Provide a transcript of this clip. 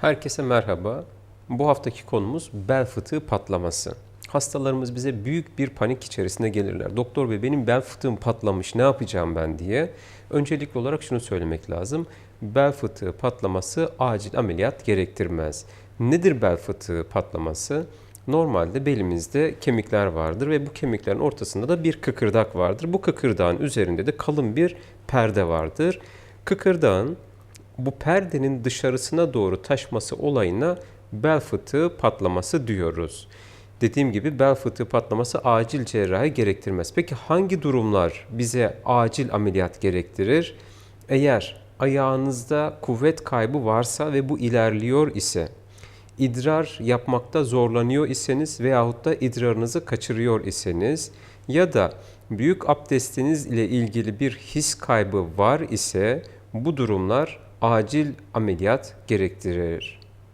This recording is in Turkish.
Herkese merhaba. Bu haftaki konumuz bel fıtığı patlaması. Hastalarımız bize büyük bir panik içerisinde gelirler. Doktor bey benim bel fıtığım patlamış ne yapacağım ben diye. Öncelikli olarak şunu söylemek lazım. Bel fıtığı patlaması acil ameliyat gerektirmez. Nedir bel fıtığı patlaması? Normalde belimizde kemikler vardır ve bu kemiklerin ortasında da bir kıkırdak vardır. Bu kıkırdağın üzerinde de kalın bir perde vardır. Kıkırdağın bu perdenin dışarısına doğru taşması olayına bel fıtığı patlaması diyoruz. Dediğim gibi bel fıtığı patlaması acil cerrahi gerektirmez. Peki hangi durumlar bize acil ameliyat gerektirir? Eğer ayağınızda kuvvet kaybı varsa ve bu ilerliyor ise, idrar yapmakta zorlanıyor iseniz veyahut da idrarınızı kaçırıyor iseniz ya da büyük abdestinіз ile ilgili bir his kaybı var ise bu durumlar acil ameliyat gerektirir.